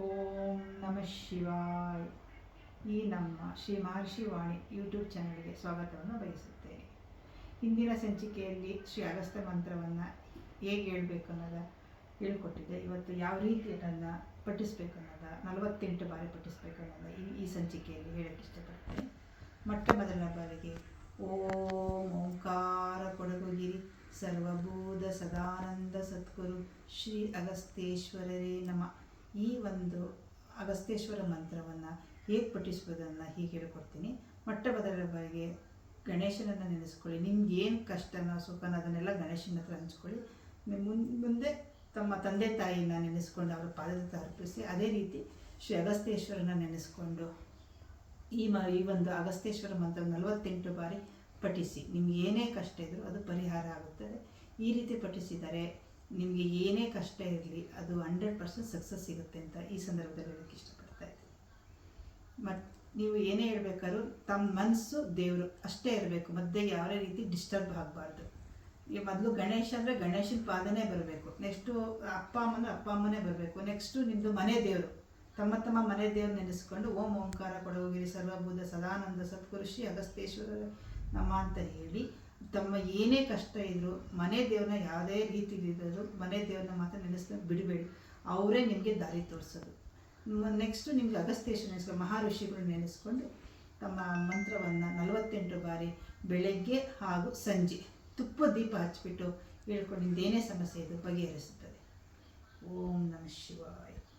ಓಂ ನಮಃ ಶಿವಾಯ್. ಈ ನಮ್ಮ ಶ್ರೀ ಮಹರ್ಷಿ ವಾಣಿ ಯೂಟ್ಯೂಬ್ ಚಾನಲ್ಗೆ ಸ್ವಾಗತವನ್ನು ಬಯಸುತ್ತೇನೆ. ಹಿಂದಿನ ಸಂಚಿಕೆಯಲ್ಲಿ ಶ್ರೀ ಅಗಸ್ತ್ಯ ಮಂತ್ರವನ್ನು ಹೇಗೆ ಹೇಳಬೇಕು ಅನ್ನೋದ ಹೇಳ್ಕೊಟ್ಟಿದೆ ಇವತ್ತು ಯಾವ ರೀತಿ ಅದನ್ನು ಪಠಿಸ್ಬೇಕು ಅನ್ನೋದ, ನಲವತ್ತೆಂಟು ಬಾರಿ ಪಠಿಸ್ಬೇಕು ಈ ಈ ಸಂಚಿಕೆಯಲ್ಲಿ ಹೇಳಕ್ಕೆ ಇಷ್ಟಪಡ್ತೇನೆ. ಮೊಟ್ಟ ಮೊದಲನ ಬಾರಿಗೆ ಓಂ ಓಂಕಾರ ಕೊಡಗುಗಿರಿ, ಸರ್ವಭೂತ ಸದಾನಂದ ಸದ್ಗುರು ಶ್ರೀ ಅಗಸ್ತೇಶ್ವರರೇ ನಮ. ಈ ಒಂದು ಅಗಸ್ತೇಶ್ವರ ಮಂತ್ರವನ್ನು ಹೇಗೆ ಪಠಿಸ್ಬೋದನ್ನು ಹೀಗೆ ಹೇಳ್ಕೊಡ್ತೀನಿ. ಮೊಟ್ಟ ಮೊದಲ ಬಗ್ಗೆ ಗಣೇಶನನ್ನು ನೆನೆಸ್ಕೊಳ್ಳಿ. ನಿಮ್ಗೆ ಏನು ಕಷ್ಟನೋ ಸುಖನೋ ಅದನ್ನೆಲ್ಲ ಗಣೇಶನ ಹತ್ರ ಹಂಚ್ಕೊಳ್ಳಿ. ನಿಮ್ಮ ಮುಂದೆ ತಮ್ಮ ತಂದೆ ತಾಯಿನ ನೆನೆಸ್ಕೊಂಡು ಅವರ ಪಾದದ ಅರ್ಪಿಸಿ ಅದೇ ರೀತಿ ಶ್ರೀ ಅಗಸ್ತೇಶ್ವರನ ನೆನೆಸ್ಕೊಂಡು ಈ ಮ, ಈ ಒಂದು ಅಗಸ್ತೇಶ್ವರ ಮಂತ್ರ ನಲವತ್ತೆಂಟು ಬಾರಿ ಪಠಿಸಿ. ನಿಮ್ಗೆ ಏನೇ ಕಷ್ಟ ಇದ್ದರೂ ಅದು ಪರಿಹಾರ ಆಗುತ್ತದೆ. ಈ ರೀತಿ ಪಠಿಸಿದರೆ ನಿಮಗೆ ಏನೇ ಕಷ್ಟ ಇರಲಿ, ಅದು ಹಂಡ್ರೆಡ್ ಪರ್ಸೆಂಟ್ ಸಕ್ಸಸ್ ಸಿಗುತ್ತೆ ಅಂತ ಈ ಸಂದರ್ಭದಲ್ಲಿ ಹೇಳೋಕ್ಕೆ ಇಷ್ಟಪಡ್ತಾ ಇದ್ದೀನಿ. ಮತ್ತು ನೀವು ಏನೇ ಹೇಳಬೇಕಾದ್ರೂ ತಮ್ಮ ಮನಸ್ಸು ದೇವರು ಅಷ್ಟೇ ಇರಬೇಕು, ಮಧ್ಯೆ ಯಾವುದೇ ರೀತಿ ಡಿಸ್ಟರ್ಬ್ ಆಗಬಾರ್ದು. ಈಗ ಮೊದಲು ಗಣೇಶ ಅಂದರೆ ಗಣೇಶನ ಪಾದನೆ ಬರಬೇಕು ನೆಕ್ಸ್ಟು ಅಪ್ಪ ಅಮ್ಮನ ಅಪ್ಪ ಅಮ್ಮನೇ ಬರಬೇಕು ನೆಕ್ಸ್ಟು ನಿಮ್ಮದು ಮನೆ ದೇವರು. ತಮ್ಮ ತಮ್ಮ ಮನೆ ದೇವರು ನೆನೆಸ್ಕೊಂಡು ಓಂ ಓಂಕಾರ ಕೊಡೋಗಿರಿ ಸರ್ವಭೂತ ಸದಾನಂದ ಸತ್ಪುರುಷಿ ಅಗಸ್ತೇಶ್ವರ ನಮ್ಮ ಅಂತ ಹೇಳಿ ತಮ್ಮ ಏನೇ ಕಷ್ಟ ಇದ್ದರೂ ಮನೆ ದೇವ್ರನ್ನ ಯಾವುದೇ ರೀತಿ ಮನೆ ದೇವ್ರನ್ನ ಮಾತ್ರ ನೆನೆಸ್ಕೊಂಡು ಬಿಡಬೇಡಿ. ಅವರೇ ನಿಮಗೆ ದಾರಿ ತೋರಿಸೋದು. ನೆಕ್ಸ್ಟು ನಿಮ್ಗೆ ಅಗಸ್ತ್ಯೇಶ್ವರ ನೆನೆಸ್ಕೊಂಡು ಮಹಾಋಷಿಗಳು ನೆನೆಸ್ಕೊಂಡು ತಮ್ಮ ಮಂತ್ರವನ್ನು ನಲವತ್ತೆಂಟು ಬಾರಿ ಬೆಳಗ್ಗೆ ಹಾಗೂ ಸಂಜೆ ತುಪ್ಪ ದೀಪ ಹಚ್ಚಿಬಿಟ್ಟು ಹೇಳ್ಕೊಂಡು ಏನೇ ಸಮಸ್ಯೆ ಇದು ಬಗೆಹರಿಸುತ್ತದೆ. ಓಂ ನಮಃ ಶಿವಾಯ.